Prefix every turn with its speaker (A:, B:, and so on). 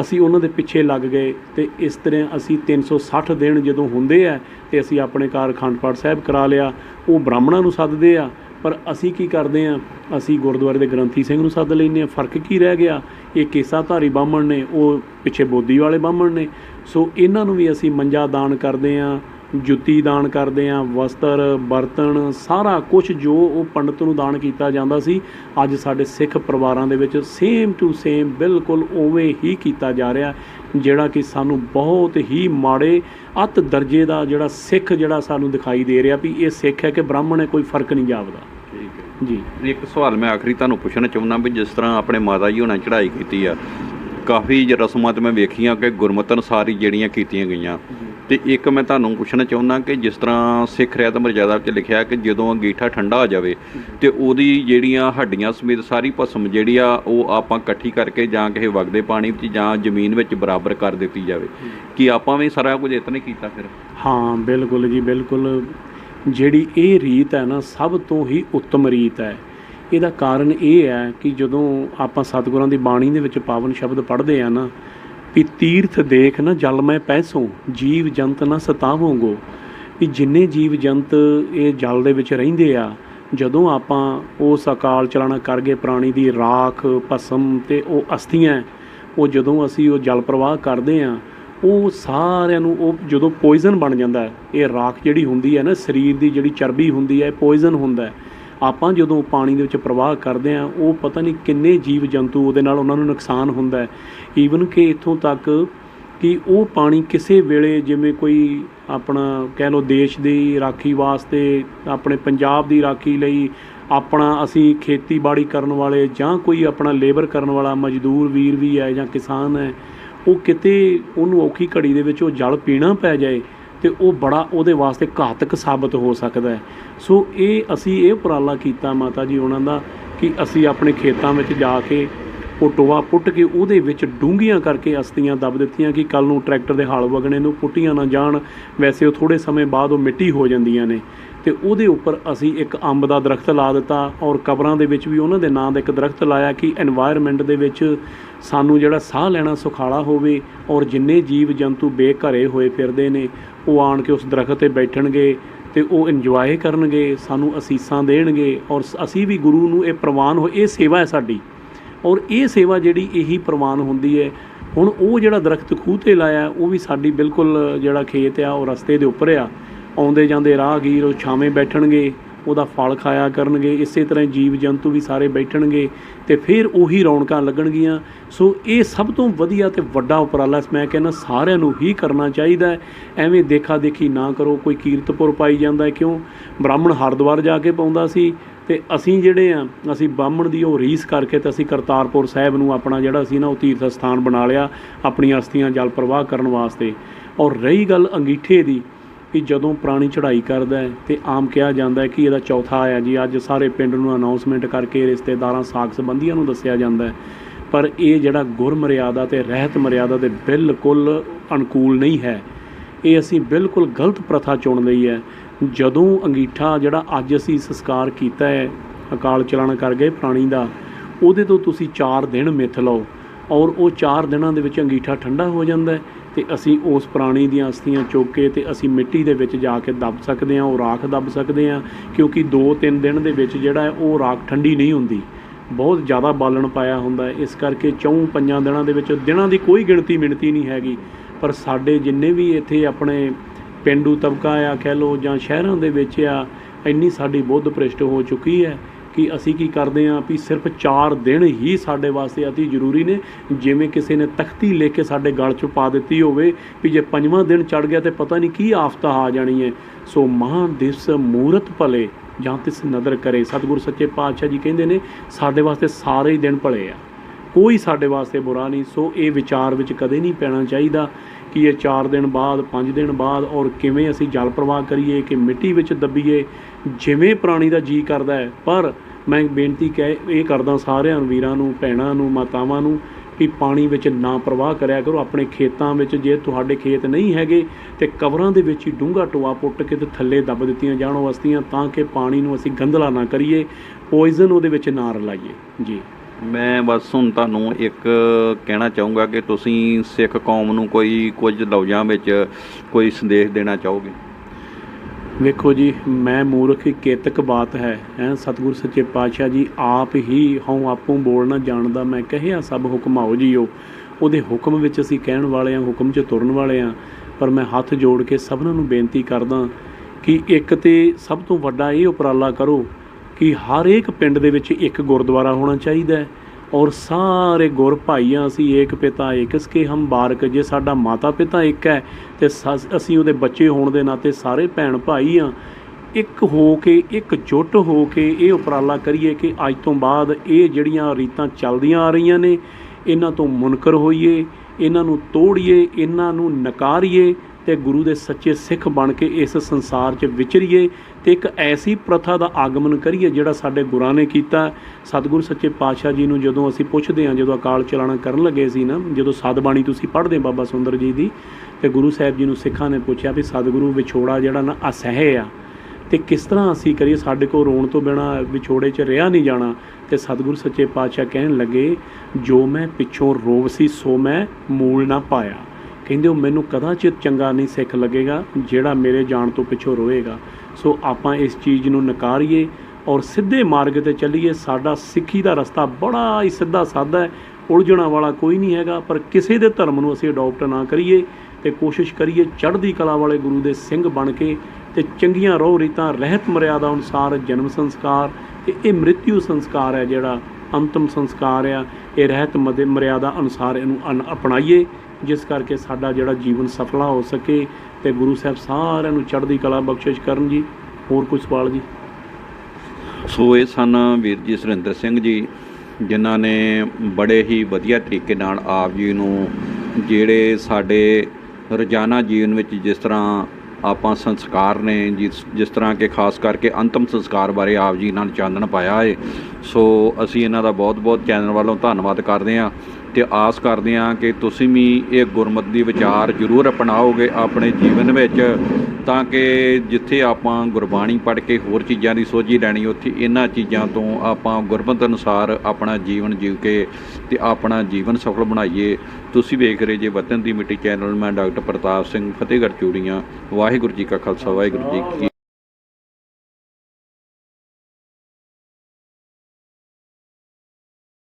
A: ਅਸੀਂ ਉਹਨਾਂ ਦੇ ਪਿੱਛੇ ਲੱਗ ਗਏ ਤੇ ਇਸ ਤਰ੍ਹਾਂ ਅਸੀਂ 360 ਦਿਨ ਜਦੋਂ ਹੁੰਦੇ ਆ ਤੇ ਅਸੀਂ ਆਪਣੇ ਘਰ ਅਖੰਡ ਪਾਠ ਸਾਹਿਬ ਕਰਾ ਲਿਆ, ਉਹ ਬ੍ਰਾਹਮਣਾਂ ਨੂੰ ਸੱਦਦੇ ਆ। ਪਰ ਅਸੀਂ ਕੀ ਕਰਦੇ ਆ? ਅਸੀਂ ਗੁਰਦੁਆਰੇ ਦੇ ਗ੍ਰੰਥੀ ਸਿੰਘ ਨੂੰ ਸੱਦ ਲੈਂਦੇ ਆ। ਫ਼ਰਕ ਕੀ ਰਹਿ ਗਿਆ? ਇਹ ਕੇਸਾਧਾਰੀ ਬਾਹਮਣ ਨੇ, ਉਹ ਪਿੱਛੇ ਬੋਦੀ ਵਾਲੇ ਬਾਹਮਣ ਨੇ। ਸੋ ਇਹਨਾਂ ਨੂੰ ਵੀ ਅਸੀਂ ਮੰਜਾ ਦਾਨ ਕਰਦੇ ਆ। ਜੁੱਤੀ ਦਾਨ ਕਰਦੇ ਆ ਵਸਤਰ ਬਰਤਨ ਸਾਰਾ ਕੁਝ ਜੋ ਉਹ ਪੰਡਤ ਨੂੰ ਦਾਨ ਕੀਤਾ ਜਾਂਦਾ ਸੀ ਅੱਜ ਸਾਡੇ ਸਿੱਖ ਪਰਿਵਾਰਾਂ ਦੇ ਵਿੱਚ ਸੇਮ ਟੂ ਸੇਮ ਬਿਲਕੁਲ ਉਵੇਂ ਹੀ ਕੀਤਾ ਜਾ ਰਿਹਾ ਜਿਹੜਾ ਕਿ ਸਾਨੂੰ ਬਹੁਤ ਹੀ ਮਾੜੇ ਅਤ ਦਰਜੇ ਦਾ ਜਿਹੜਾ ਸਿੱਖ ਜਿਹੜਾ ਸਾਨੂੰ ਦਿਖਾਈ ਦੇ ਰਿਹਾ ਵੀ ਇਹ ਸਿੱਖ ਹੈ ਕਿ ਬ੍ਰਾਹਮਣ ਹੈ ਕੋਈ ਫ਼ਰਕ ਨਹੀਂ ਜਾਪਦਾ।
B: ਠੀਕ ਹੈ।
A: ਜੀ।
B: ਇੱਕ ਸਵਾਲ ਮੈਂ ਆਖਰੀ ਤੁਹਾਨੂੰ ਪੁੱਛਣਾ ਚਾਹੁੰਦਾ ਵੀ ਜਿਸ ਤਰ੍ਹਾਂ ਆਪਣੇ ਮਾਤਾ ਜੀ ਹੋਣਾ ਚੜ੍ਹਾਈ ਕੀਤੀ ਆ ਕਾਫੀ ਜ ਰਸਮਾਂ ਤੇ ਮੈਂ ਵੇਖੀਆਂ ਕਿ ਗੁਰਮਤਿ ਅਨੁਸਾਰ ਹੀ ਜਿਹੜੀਆਂ ਕੀਤੀਆਂ ਗਈਆਂ। ਤੇ ਇੱਕ ਮੈਂ ਤੁਹਾਨੂੰ ਪੁੱਛਣਾ ਚਾਹੁੰਦਾ ਕਿ ਜਿਸ ਤਰ੍ਹਾਂ ਸਿੱਖ ਰਿਆਤ ਮਰਜ਼ਾਦਾ 'ਚ ਲਿਖਿਆ ਕਿ ਜਦੋਂ ਅੰਗੀਠਾ ਠੰਡਾ ਹੋ ਜਾਵੇ ਤੇ ਉਹਦੀ ਜਿਹੜੀਆਂ ਹੱਡੀਆਂ ਸਮੇਤ ਸਾਰੀ ਭਸਮ ਜਿਹੜੀ ਆ ਉਹ ਆਪਾਂ ਇਕੱਠੀ ਕਰਕੇ ਜਾਂ ਕਿਸੇ ਵਗਦੇ ਪਾਣੀ ਵਿੱਚ ਜਾਂ ਜ਼ਮੀਨ ਵਿੱਚ ਬਰਾਬਰ ਕਰ ਦਿੱਤੀ ਜਾਵੇ। ਕਿ ਆਪਾਂ ਵੀ ਸਾਰਾ ਕੁਝ ਇਤਨੇ ਕੀਤਾ ਫਿਰ?
A: ਹਾਂ, ਬਿਲਕੁਲ ਜੀ, ਬਿਲਕੁਲ। ਜਿਹੜੀ ਇਹ ਰੀਤ ਹੈ ਨਾ, ਸਭ ਤੋਂ ਹੀ ਉੱਤਮ ਰੀਤ ਹੈ। ਇਹਦਾ ਕਾਰਨ ਇਹ ਹੈ ਕਿ ਜਦੋਂ ਆਪਾਂ ਸਤਿਗੁਰਾਂ ਦੀ ਬਾਣੀ ਦੇ ਵਿੱਚ ਪਾਵਨ ਸ਼ਬਦ ਪੜ੍ਹਦੇ ਆ ਨਾ ਵੀ ਤੀਰਥ ਦੇਖ ਨਾ ਜਲ ਮੈਂ ਪੈਸੋਂ, ਜੀਵ ਜੰਤ ਨਾ ਸਤਾਵੋਂਗੋ। ਵੀ ਜਿੰਨੇ ਜੀਵ ਜੰਤ ਇਹ ਜਲ ਦੇ ਵਿੱਚ ਰਹਿੰਦੇ ਆ, ਜਦੋਂ ਆਪਾਂ ਉਸ ਅਕਾਲ ਚਲਾਣਾ ਕਰ ਗਏ ਪ੍ਰਾਣੀ ਦੀ ਰਾਖ, ਭਸਮ ਤੇ ਉਹ ਅਸਥੀਆਂ, ਉਹ ਜਦੋਂ ਅਸੀਂ ਉਹ ਜਲ ਪ੍ਰਵਾਹ ਕਰਦੇ ਆ, ਉਹ ਸਾਰਿਆਂ ਨੂੰ ਉਹ ਜਦੋਂ ਪੋਇਜ਼ਨ ਬਣ ਜਾਂਦਾ, ਇਹ ਰਾਖ ਜਿਹੜੀ ਹੁੰਦੀ ਹੈ ਨਾ, ਸਰੀਰ ਦੀ ਜਿਹੜੀ ਚਰਬੀ ਹੁੰਦੀ ਹੈ ਪੋਇਜ਼ਨ ਹੁੰਦਾ ਹੈ। ਆਪਾਂ ਜਦੋਂ ਪਾਣੀ ਦੇ ਵਿੱਚ ਪ੍ਰਵਾਹ ਕਰਦੇ ਆ ਉਹ ਪਤਾ ਨਹੀਂ ਕਿੰਨੇ ਜੀਵ ਜੰਤੂ ਉਹਦੇ ਨਾਲ ਉਹਨਾਂ ਨੂੰ ਨੁਕਸਾਨ ਹੁੰਦਾ ਹੈ। ਈਵਨ ਕਿ ਇੱਥੋਂ ਤੱਕ ਕਿ ਉਹ ਪਾਣੀ ਕਿਸੇ ਵੇਲੇ ਜਿਵੇਂ ਕੋਈ ਆਪਣਾ ਕਹਿ ਲਓ ਦੇਸ਼ ਦੀ ਰਾਖੀ ਵਾਸਤੇ, ਆਪਣੇ ਪੰਜਾਬ ਦੀ ਰਾਖੀ ਲਈ ਆਪਣਾ ਅਸੀਂ ਖੇਤੀਬਾੜੀ ਕਰਨ ਵਾਲੇ ਜਾਂ ਕੋਈ ਆਪਣਾ ਲੇਬਰ ਕਰਨ ਵਾਲਾ ਮਜ਼ਦੂਰ, ਵੀਰ ਵੀ ਹੈ ਜਾਂ ਕਿਸਾਨ ਹੈ, ਉਹ ਕਿਤੇ ਉਹਨੂੰ ਔਖੀ ਘੜੀ ਦੇ ਵਿੱਚ ਉਹ ਜਲ ਪੀਣਾ ਪੈ ਜਾਏ। ਤੇ ਉਹ ਬੜਾ ਉਹਦੇ ਵਾਸਤੇ ਘਾਤਕ ਸਾਬਤ ਹੋ ਸਕਦਾ ਹੈ। ਸੋ ਇਹ ਅਸੀਂ ਇਹ ਉਪਰਾਲਾ ਕੀਤਾ ਮਾਤਾ ਜੀ ਉਹਨਾਂ ਦਾ ਕਿ ਅਸੀਂ ਆਪਣੇ ਖੇਤਾਂ ਵਿੱਚ ਜਾ ਕੇ ਉਹ ਟੋਆ ਪੁੱਟ ਕੇ ਉਹਦੇ ਵਿੱਚ ਡੂੰਘੀਆਂ ਕਰਕੇ ਅਸਤੀਆਂ ਦੱਬ ਦਿੱਤੀਆਂ ਕਿ ਕੱਲ ਨੂੰ ਟਰੈਕਟਰ ਦੇ ਹਲ ਵਗਣੇ ਨੂੰ ਪੁੱਟੀਆਂ ਨਾ ਜਾਣ। ਵੈਸੇ ਉਹ ਥੋੜੇ ਸਮੇਂ ਬਾਅਦ ਉਹ ਮਿੱਟੀ ਹੋ ਜਾਂਦੀਆਂ ਨੇ। ਤੇ ਉਹਦੇ ਉੱਪਰ ਅਸੀਂ ਇੱਕ ਅੰਬ ਦਾ ਦਰਖਤ ਲਾ ਦਿੱਤਾ ਔਰ ਕਬਰਾਂ ਦੇ ਵਿੱਚ ਵੀ ਉਹਨਾਂ ਦੇ ਨਾਂ ਦਾ ਇੱਕ ਦਰਖਤ ਲਾਇਆ ਕਿ এনवायरमेंट ਦੇ ਵਿੱਚ ਸਾਨੂੰ ਜਿਹੜਾ ਸਾਹ ਲੈਣਾ ਸੁਖਾਲਾ ਹੋਵੇ ਔਰ ਜਿੰਨੇ ਜੀਵ ਜੰਤੂ ਬੇਘਰੇ ਹੋਏ ਫਿਰਦੇ ਨੇ, ਉਹ ਆਣ ਕੇ ਉਸ ਦਰਖਤ ਤੇ ਬੈਠਣਗੇ ਤੇ ਉਹ ਇੰਜੋਏ ਕਰਨਗੇ, ਸਾਨੂੰ ਅਸੀਸਾਂ ਦੇਣਗੇ ਔਰ ਅਸੀਂ ਵੀ ਗੁਰੂ ਨੂੰ ਇਹ ਪ੍ਰਵਾਨ ਹੋ, ਇਹ ਸੇਵਾ ਹੈ ਸਾਡੀ। ਔਰ ਇਹ ਸੇਵਾ ਜਿਹੜੀ ਇਹੀ ਪ੍ਰਵਾਨ ਹੁੰਦੀ ਹੈ, ਹੁਣ ਉਹ ਜਿਹੜਾ ਦਰਖਤ ਖੂਹ ਤੇ ਲਾਇਆ, ਉਹ ਵੀ ਸਾਡੀ ਬਿਲਕੁਲ ਜਿਹੜਾ ਖੇਤ ਆ ਉਹ ਰਸਤੇ ਦੇ ਉੱਪਰ ਆ। ਆਉਂਦੇ ਜਾਂਦੇ ਰਾਹਗੀਰ ਉਹ ਛਾਵੇਂ ਬੈਠਣਗੇ, ਉਹਦਾ ਫਲ ਖਾਇਆ ਕਰਨਗੇ, ਇਸੇ ਤਰ੍ਹਾਂ ਹੀ ਜੀਵ ਜੰਤੂ ਵੀ ਸਾਰੇ ਬੈਠਣਗੇ ਤੇ ਫਿਰ ਉਹੀ ਰੌਣਕਾਂ ਲੱਗਣਗੀਆਂ। ਸੋ ਇਹ ਸਭ ਤੋਂ ਵਧੀਆ ਤੇ ਵੱਡਾ ਉਪਰਾਲਾ ਮੈਂ ਕਹਿੰਦਾ ਸਾਰਿਆਂ ਨੂੰ ਹੀ ਕਰਨਾ ਚਾਹੀਦਾ ਐਵੇਂ ਦੇਖਾ ਦੇਖੀ ਨਾ ਕਰੋ, ਕੋਈ ਕੀਰਤਪੁਰ ਪਾਈ ਜਾਂਦਾ ਕਿਉਂ? ਬ੍ਰਾਹਮਣ ਹਰਿਦੁਆਰ ਜਾ ਕੇ ਪਾਉਂਦਾ ਸੀ ਤੇ ਅਸੀਂ ਜਿਹੜੇ ਆ ਅਸੀਂ ਬਾਹਮਣ ਦੀ ਉਹ ਰੀਸ ਕਰਕੇ ਤੇ ਅਸੀਂ ਕਰਤਾਰਪੁਰ ਸਾਹਿਬ ਨੂੰ ਆਪਣਾ ਜਿਹੜਾ ਸੀ ਨਾ ਉਹ ਤੀਰਥ ਸਥਾਨ ਬਣਾ ਲਿਆ, ਆਪਣੀਆਂ ਅਸਥੀਆਂ ਜਲ ਪ੍ਰਵਾਹ ਕਰਨ ਵਾਸਤੇ। ਔਰ ਰਹੀ ਗੱਲ ਅੰਗੀਠੇ ਦੀ ਕਿ ਜਦੋਂ ਪ੍ਰਾਣੀ ਚੜ੍ਹਾਈ ਕਰਦਾ ਹੈ ਤੇ ਆਮ ਕਿਹਾ ਜਾਂਦਾ ਹੈ ਕਿ ਇਹਦਾ ਚੌਥਾ ਆਇਆ ਜੀ, ਅੱਜ ਸਾਰੇ ਪਿੰਡ ਨੂੰ ਅਨਾਉਂਸਮੈਂਟ ਕਰਕੇ ਰਿਸ਼ਤੇਦਾਰਾਂ ਸਾਕ ਸੰਬੰਧੀਆਂ ਨੂੰ ਦੱਸਿਆ ਜਾਂਦਾ ਹੈ। ਪਰ ਇਹ ਜਿਹੜਾ ਗੁਰ ਮਰਿਆਦਾ ਤੇ ਰਹਿਤ ਮਰਿਆਦਾ ਦੇ ਬਿਲਕੁਲ ਅਨੁਕੂਲ ਨਹੀਂ ਹੈ। ਇਹ ਅਸੀਂ ਬਿਲਕੁਲ ਗਲਤ ਪ੍ਰਥਾ ਚੁਣ ਲਈ ਹੈ। ਜਦੋਂ ਅੰਗੀਠਾ ਜਿਹੜਾ ਅੱਜ ਅਸੀਂ ਸੰਸਕਾਰ ਕੀਤਾ ਹੈ, ਅਕਾਲ ਚਲਾਣਾ ਕਰ ਗਏ ਪ੍ਰਾਣੀ ਦਾ, ਉਹਦੇ ਤੋਂ ਤੁਸੀਂ 4 ਦਿਨ ਮਿੱਥ ਲਓ ਔਰ ਉਹ 4 ਦਿਨਾਂ ਦੇ ਵਿੱਚ ਅੰਗੀਠਾ ਠੰਡਾ ਹੋ ਜਾਂਦਾ ਹੈ। ਤੇ ਅਸੀਂ ਉਸ ਪ੍ਰਾਣੀ ਦੀਆਂ ਅਸਥੀਆਂ ਚੁੱਕ ਕੇ ਤੇ ਅਸੀਂ ਮਿੱਟੀ ਦੇ ਵਿੱਚ ਜਾ ਕੇ ਦੱਬ ਸਕਦੇ ਹਾਂ, ਉਹ ਰਾਖ ਦੱਬ ਸਕਦੇ ਹਾਂ, ਕਿਉਂਕਿ 2-3 ਦਿਨ ਦੇ ਵਿੱਚ ਜਿਹੜਾ ਹੈ, ਉਹ ਰਾਖ ਠੰਡੀ ਨਹੀਂ ਹੁੰਦੀ। ਬਹੁਤ ਜ਼ਿਆਦਾ ਬਾਲਣ ਪਾਇਆ ਹੁੰਦਾ ਇਸ ਕਰਕੇ ਚੌਂ ਪੰਜਾਂ ਦਿਨਾਂ ਦੇ ਵਿੱਚ ਦਿਨਾਂ ਦੀ ਕੋਈ ਗਿਣਤੀ ਮਿਣਤੀ ਨਹੀਂ ਹੈਗੀ। ਪਰ ਸਾਡੇ ਜਿੰਨੇ ਵੀ ਇੱਥੇ ਆਪਣੇ ਪਿੰਡੂ ਤਬਕਾ ਆ, ਕਹਿ ਲਓ, ਜਾਂ ਸ਼ਹਿਰਾਂ ਦੇ ਵਿੱਚ ਆ, ਇੰਨੀ ਸਾਡੀ ਬੁੱਧ ਭ੍ਰਿਸ਼ਟ ਹੋ ਚੁੱਕੀ ਹੈ। ਕਿ ਅਸੀਂ ਕੀ ਕਰਦੇ ਹਾਂ ਵੀ ਸਿਰਫ 4 ਦਿਨ ਹੀ ਸਾਡੇ ਵਾਸਤੇ ਅਤੀ ਜ਼ਰੂਰੀ ਨੇ। ਜਿਵੇਂ ਕਿਸੇ ਨੇ ਤਖਤੀ ਲਿਖ ਕੇ ਸਾਡੇ ਗਲ 'ਚ ਪਾ ਦਿੱਤੀ ਹੋਵੇ ਵੀ ਜੇ ਪੰਜਵਾਂ ਦਿਨ ਚੜ ਗਿਆ ਤੇ ਪਤਾ ਨਹੀਂ ਕੀ ਆਫਤਾ ਆ ਜਾਣੀ ਹੈ ਸੋ ਮਹਾਂ ਦਿਵਸ ਮੂਰਤ ਭਲੇ ਜਾਂ ਤਿਸ ਨਦਰ ਕਰੇ। ਸਤਿਗੁਰੂ ਸੱਚੇ ਪਾਤਸ਼ਾਹ ਜੀ ਕਹਿੰਦੇ ਨੇ, ਸਾਡੇ ਵਾਸਤੇ ਸਾਰੇ ਹੀ ਦਿਨ ਭਲੇ ਆ। ਕੋਈ ਸਾਡੇ ਵਾਸਤੇ ਬੁਰਾ ਨਹੀਂ। ਸੋ ਇਹ ਵਿਚਾਰ ਵਿੱਚ ਕਦੇ ਨਹੀਂ ਪੈਣਾ ਚਾਹੀਦਾ ਕਿ ਇਹ 4 ਦਿਨ ਬਾਅਦ 5 ਦਿਨ ਬਾਅਦ ਔਰ ਕਿਵੇਂ ਅਸੀਂ ਜਲ ਪ੍ਰਵਾਹ ਕਰੀਏ, ਕਿ ਮਿੱਟੀ ਵਿੱਚ ਦੱਬੀਏ। ਜਿਵੇਂ ਪ੍ਰਾਣੀ ਦਾ ਜੀ ਕਰਦਾ ਹੈ, ਪਰ ਮੈਂ ਬੇਨਤੀ ਕਹਿ ਇਹ ਕਰਦਾ ਸਾਰਿਆਂ ਨੂੰ, ਵੀਰਾਂ ਨੂੰ, ਭੈਣਾਂ ਨੂੰ, ਮਾਤਾਵਾਂ ਨੂੰ ਵੀ ਪਾਣੀ ਵਿੱਚ ਨਾ ਪ੍ਰਵਾਹ ਕਰਿਆ ਕਰੋ। ਆਪਣੇ ਖੇਤਾਂ ਵਿੱਚ ਜੇ ਤੁਹਾਡੇ ਖੇਤ ਨਹੀਂ ਹੈਗੇ ਤੇ ਕਵਰਾਂ ਦੇ ਵਿੱਚ ਹੀ ਡੂੰਘਾ ਟੋਆ ਪੁੱਟ ਕੇ ਤੇ ਥੱਲੇ ਦੱਬ ਦਿੱਤੀਆਂ ਜਾਣ ਉਹ ਅਸਤੀਆਂ ਤਾਂ ਕਿ ਪਾਣੀ ਨੂੰ ਅਸੀਂ ਗੰਧਲਾ ਨਾ ਕਰੀਏ, ਪੋਇਜ਼ਨ ਉਹਦੇ ਵਿੱਚ ਨਾ ਰਲਾਈਏ। ਜੀ।
B: ਮੈਂ ਬਸ ਹੁਣ ਤੁਹਾਨੂੰ ਇੱਕ ਕਹਿਣਾ ਚਾਹੂੰਗਾ ਕਿ ਤੁਸੀਂ ਸਿੱਖ ਕੌਮ ਨੂੰ ਕੋਈ ਕੁਝ ਲਫ਼ਜ਼ਾਂ ਵਿੱਚ ਕੋਈ ਸੰਦੇਸ਼ ਦੇਣਾ ਚਾਹੋਗੇ?
A: ਵੇਖੋ ਜੀ, ਮੈਂ ਮੂਰਖ ਹੀ ਕੇਤਕ ਬਾਤ ਹੈ। ਹੈ, ਸਤਿਗੁਰ ਸੱਚੇ ਪਾਤਸ਼ਾਹ ਜੀ, ਆਪ ਹੀ ਹਉ ਆਪੋਂ ਬੋਲਣਾ ਜਾਣਦਾ। ਮੈਂ ਕਹਿਆ, ਸਭ ਹੁਕਮ ਆਓ ਜੀਓ। ਉਹਦੇ ਹੁਕਮ ਵਿੱਚ ਅਸੀਂ ਕਹਿਣ ਵਾਲੇ ਹਾਂ, ਹੁਕਮ 'ਚ ਤੁਰਨ ਵਾਲੇ ਹਾਂ। ਪਰ ਮੈਂ ਹੱਥ ਜੋੜ ਕੇ ਸਭਨਾਂ ਨੂੰ ਬੇਨਤੀ ਕਰਦਾ ਕਿ ਇੱਕ ਤੇ ਸਭ ਤੋਂ ਵੱਡਾ ਇਹ ਉਪਰਾਲਾ ਕਰੋ ਕਿ ਹਰ ਇੱਕ ਪਿੰਡ ਦੇ ਵਿੱਚ ਇੱਕ ਗੁਰਦੁਆਰਾ ਹੋਣਾ ਚਾਹੀਦਾ ਹੈ। ਔਰ ਸਾਰੇ ਗੁਰ ਭਾਈਆਂ ਅਸੀਂ ਏਕ ਪਿਤਾ ਏਕਸ ਕੇ ਹਮ ਬਾਰਕ। ਜੇ ਸਾਡਾ ਮਾਤਾ ਪਿਤਾ ਇੱਕ ਹੈ, ਤੇ ਸਸ- ਅਸੀਂ ਉਹਦੇ ਬੱਚੇ ਹੋਣ ਦੇ ਨਾਤੇ ਸਾਰੇ ਭੈਣ ਭਾਈ ਆ। ਇੱਕ ਹੋ ਕੇ, ਇੱਕ ਜੁੱਟ ਹੋ ਕੇ ਇਹ ਉਪਰਾਲਾ ਕਰੀਏ ਕਿ ਅੱਜ ਤੋਂ ਬਾਅਦ ਇਹ ਜਿਹੜੀਆਂ ਰੀਤਾਂ ਚੱਲਦੀਆਂ ਆ ਰਹੀਆਂ ਨੇ, ਇਹਨਾਂ ਤੋਂ ਮੁਨਕਰ ਹੋਈਏ, ਇਹਨਾਂ ਨੂੰ ਤੋੜੀਏ, ਇਹਨਾਂ ਨੂੰ ਨਕਾਰੀਏ ਤੇ ਗੁਰੂ ਦੇ ਸੱਚੇ ਸਿੱਖ ਬਣ ਕੇ ਇਸ ਸੰਸਾਰ 'ਚ ਵਿਚਰੀਏ ਤੇ ਇੱਕ ਐਸੀ ਪ੍ਰਥਾ ਦਾ ਆਗਮਨ ਕਰੀਏ ਜਿਹੜਾ ਸਾਡੇ ਗੁਰਾਂ ਨੇ ਕੀਤਾ। ਸਤਿਗੁਰੂ ਸੱਚੇ ਪਾਤਸ਼ਾਹ ਜੀ ਨੂੰ ਜਦੋਂ ਅਸੀਂ ਪੁੱਛਦੇ ਹਾਂ, ਜਦੋਂ ਅਕਾਲ ਚਲਾਣਾ ਕਰਨ ਲੱਗੇ ਸੀ ਨਾ, ਜਦੋਂ ਸਤਬਾਣੀ ਤੁਸੀਂ ਪੜ੍ਹਦੇ ਬਾਬਾ ਸੁੰਦਰ ਜੀ ਦੀ, ਤੇ ਗੁਰੂ ਸਾਹਿਬ ਜੀ ਨੂੰ ਸਿੱਖਾਂ ਨੇ ਪੁੱਛਿਆ ਵੀ ਸਤਿਗੁਰੂ ਵਿਛੋੜਾ ਜਿਹੜਾ ਨਾ ਅਸਹਿ ਆ, ਤੇ ਕਿਸ ਤਰ੍ਹਾਂ ਅਸੀਂ ਕਰੀਏ? ਸਾਡੇ ਕੋਲ ਰੋਣ ਤੋਂ ਬਿਨਾ ਵਿਛੋੜੇ 'ਚ ਰਿਹਾ ਨਹੀਂ ਜਾਣਾ। ਤੇ ਸਤਿਗੁਰੂ ਸੱਚੇ ਪਾਤਸ਼ਾਹ ਕਹਿਣ ਲੱਗੇ, ਜੋ ਮੈਂ ਪਿੱਛੋਂ ਰੋਵ ਸੀ, ਸੋ ਮੈਂ ਮੂਲ ਨਾ ਪਾਇਆ। ਕਹਿੰਦੇ ਉਹ ਮੈਨੂੰ ਕਦਾਚਿਤ ਚੰਗਾ ਨਹੀਂ ਸਿੱਖ ਲੱਗੇਗਾ, ਜਿਹੜਾ ਮੇਰੇ ਜਾਣ ਤੋਂ ਪਿੱਛੋਂ ਰੋਏਗਾ। ਸੋ ਆਪਾਂ ਇਸ ਚੀਜ਼ ਨੂੰ ਨਕਾਰੀਏ ਔਰ ਸਿੱਧੇ ਮਾਰਗ ਤੇ ਚੱਲੀਏ। ਸਾਡਾ ਸਿੱਖੀ ਦਾ ਰਸਤਾ ਬੜਾ ਹੀ ਸਿੱਧਾ ਸਾਦਾ ਹੈ। ਉਲਝਣਾ ਵਾਲਾ ਕੋਈ ਨਹੀਂ ਹੈਗਾ, ਪਰ ਕਿਸੇ ਦੇ ਧਰਮ ਨੂੰ ਅਸੀਂ ਅਡਾਪਟ ਨਾ ਕਰੀਏ ਤੇ ਕੋਸ਼ਿਸ਼ ਕਰੀਏ ਚੜ੍ਹਦੀ ਕਲਾ ਵਾਲੇ ਗੁਰੂ ਦੇ ਸਿੰਘ ਬਣ ਕੇ ਤੇ ਚੰਗੀਆਂ ਰੋਹ ਰੀਤਾਂ ਰਹਿਤ ਮਰਿਆਦਾ ਅਨੁਸਾਰ ਜਨਮ ਸੰਸਕਾਰ ਤੇ ਇਹ ਮ੍ਰਿਤਿਉ ਸੰਸਕਾਰ ਹੈ ਜਿਹੜਾ ਅੰਤਮ ਸੰਸਕਾਰ ਆ, ਇਹ ਰਹਿਤ ਮਦੇ ਮਰਿਆਦਾ ਅਨੁਸਾਰ ਇਹਨੂੰ ਅਨ- ਅਪਣਾਈਏ, ਜਿਸ ਕਰਕੇ ਸਾਡਾ ਜਿਹੜਾ ਜੀਵਨ ਸਫਲਾ ਹੋ ਸਕੇ ਤੇ ਗੁਰੂ ਸਾਹਿਬ ਸਾਰਿਆਂ ਨੂੰ ਚੜ੍ਹਦੀ ਕਲਾ ਬਖਸ਼ਿਸ਼ ਕਰਨ ਜੀ। ਹੋਰ ਕੋਈ ਸਵਾਲ ਜੀ?
B: ਸੋ ਇਹ ਸਨ ਵੀਰ ਜੀ ਸੁਰਿੰਦਰ ਸਿੰਘ ਜੀ, ਜਿਨ੍ਹਾਂ ਨੇ ਬੜੇ ਹੀ ਵਧੀਆ ਤਰੀਕੇ ਨਾਲ ਆਪ ਜੀ ਨੂੰ ਜਿਹੜੇ ਸਾਡੇ ਰੋਜ਼ਾਨਾ ਜੀਵਨ ਵਿੱਚ ਜਿਸ ਤਰ੍ਹਾਂ ਆਪਾਂ ਸੰਸਕਾਰ ਨੇ ਜਿਸ ਜਿਸ ਤਰ੍ਹਾਂ ਕਿ ਖਾਸ ਕਰਕੇ ਅੰਤਮ ਸੰਸਕਾਰ ਬਾਰੇ ਆਪ ਜੀ ਨਾਲ ਚਾਨਣ ਪਾਇਆ ਹੈ ਸੋ ਅਸੀਂ ਇਹਨਾਂ ਦਾ ਬਹੁਤ-ਬਹੁਤ ਚੈਨਲ ਵੱਲੋਂ ਧੰਨਵਾਦ ਕਰਦੇ ਹਾਂ। ਤੇ ਆਸ ਕਰਦੇ ਹਾਂ ਕਿ ਤੁਸੀਂ ਵੀ ਇਹ ਗੁਰਮਤਿ ਦੀ ਵਿਚਾਰ ਜ਼ਰੂਰ ਅਪਣਾਓਗੇ ਆਪਣੇ ਜੀਵਨ ਵਿੱਚ, ਤਾਂ ਕਿ ਜਿੱਥੇ ਆਪਾਂ ਗੁਰਬਾਣੀ ਪੜ੍ਹ ਕੇ ਹੋਰ ਚੀਜ਼ਾਂ ਦੀ ਸੋਝੀ ਲੈਣੀ, ਉੱਥੇ ਇਹਨਾਂ ਚੀਜ਼ਾਂ ਤੋਂ ਆਪਾਂ ਗੁਰਮਤਿ ਅਨੁਸਾਰ ਆਪਣਾ ਜੀਵਨ ਜੀਵ ਕੇ ਤੇ ਆਪਣਾ ਜੀਵਨ ਸਫਲ ਬਣਾਈਏ। ਤੁਸੀਂ ਵੇਖ ਰਹੇ ਜੇ ਵਤਨ ਦੀ ਮਿੱਟੀ ਚੈਨਲ ਮੈਂ ਡਾਕਟਰ ਪ੍ਰਤਾਪ ਸਿੰਘ, ਫਤਿਹਗੜ੍ਹ ਚੂੜੀਆਂ। ਵਾਹਿਗੁਰੂ ਜੀ ਕਾ ਖਾਲਸਾ, ਵਾਹਿਗੁਰੂ ਜੀ ਕੀ